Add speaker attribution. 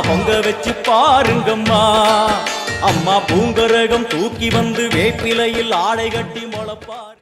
Speaker 1: பொங்க வச்சு பாருங்கம்மா. அம்மா பூங்கரகம் தூக்கி வந்து வேப்பிலையில் ஆடை கட்டி முளப்பார்.